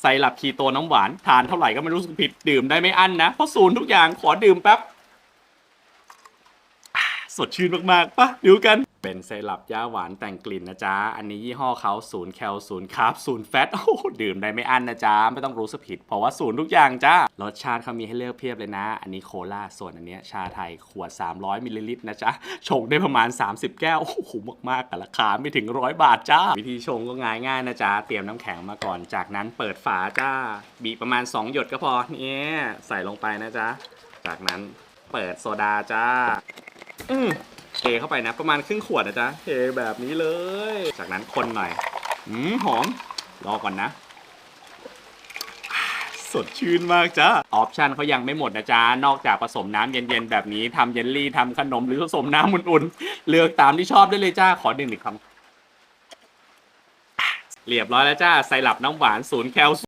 ไซรัปคีโตน้ำหวาน ทานเท่าไหร่ก็ไม่รู้สึกผิด ดื่มได้ไม่อั้นนะ เพราะศูนย์ทุกอย่างขอดื่มแป๊บ สดชื่นมากๆปะดูกัน เป็นไซรัปย่าหวานแต่งกลิ่นนะจ๊ะ อันนี้ยี่ห้อเขาศูนย์แคลศูนย์คาร์บศูนย์แฟตโอ้ดื่มได้ไม่อั้นนะจ๊ะ ไม่ต้องรู้สึกผิด เพราะว่าศูนย์ทุกอย่างจ้ารสชาติเขามีให้เลือกเพียบเลยนะ อันนี้โคลาส่วนอันเนี้ยชาไทยขวด 300มิลลิลิตรนะจ๊ะ ชงได้ประมาณ 30 แก้ว โอ้โหมากๆแต่ราคาไม่ถึงร้อยบาทจ้า วิธีชงก็ง่ายง่ายๆนะจ๊ะ เตรียมน้ำแข็งมาก่อน จากนั้นเปิดฝาจ้า บีบประมาณ 2 หยดก็พอเนี่ยใส่ลงไปนะจ๊ะ จากนั้นเปิดโซดาจ้า อืม เทเข้าไปนะ ประมาณครึ่งขวดนะจ๊ะเทแบบนี้เลย จากนั้นคนหน่อยอืมหอม รอก่อนนะ สดชื่นมากจ้าออปชันเขายังไม่หมดนะจ๊ะ นอกจากผสมน้ำเย็นๆ แบบนี้ทำเยลลี่ทำขนมหรือผสมน้ำอุ่นๆ เลือกตามที่ชอบได้เลยจ้า ขอดื่มอีกคำเรียบร้อยแล้วจ้า ไซรัปน้ำหวานศูนย์แคล